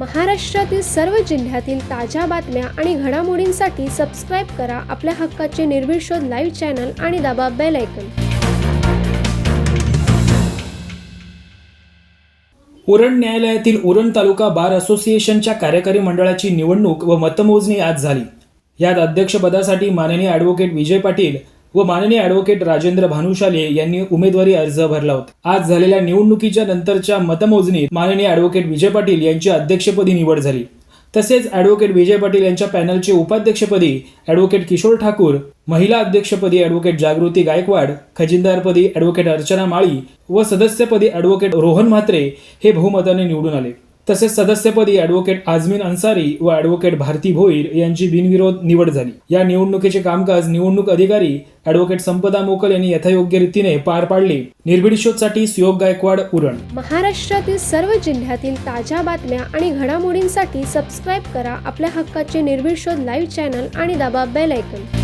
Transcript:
महाराष्ट्रातील सर्व जिल्ह्यातील ताज्या बातम्या आणि घडामोडींसाठी सबस्क्राईब करा आपल्या हक्काचे निर्भीड शोध लाईव्ह चॅनल आणि दाबा बेल ऐकन उरण न्यायालयातील उरण तालुका बार असोसिएशनच्या कार्यकारी मंडळाची निवडणूक व मतमोजणी आज झाली. यात अध्यक्षपदासाठी माननीय ॲडव्होकेट विजय पाटील व माननीय ॲडव्होकेट राजेंद्र भानुशाले यांनी उमेदवारी अर्ज भरला होता. आज झालेल्या निवडणुकीच्या नंतरच्या मतमोजणीत माननीय ॲडव्होकेट विजय पाटील यांची अध्यक्षपदी निवड झाली. तसेच ॲडव्होकेट विजय पाटील यांच्या पॅनलचे उपाध्यक्षपदी ॲडव्होकेट किशोर ठाकूर महिला अध्यक्षपदी ॲडव्होकेट जागृती गायकवाड खजिनदारपदी ॲडव्होकेट अर्चना माळी व सदस्यपदी ॲडव्होकेट रोहन म्हात्रे हे बहुमताने निवडून आले. तसेच सदस्यपदी ॲडव्होकेट आझमीन अन्सारी व ॲडव्होकेट भारती भोईर यांची बिनविरोध निवड झाली. या निवडणुकीचे कामकाज निवडणूक अधिकारी ॲडव्होकेट संपदा मोकल यांनी यथायोग्य रीतीने पार पाडले. निर्भीड शोधसाठी सुयोग गायकवाड उरण. महाराष्ट्रातील सर्व जिल्ह्यातील ताज्या बातम्या आणि घडामोडींसाठी सबस्क्राईब करा आपल्या हक्काचे निर्भीड शोध लाईव्ह चॅनल आणि दाबा बेल ऐकन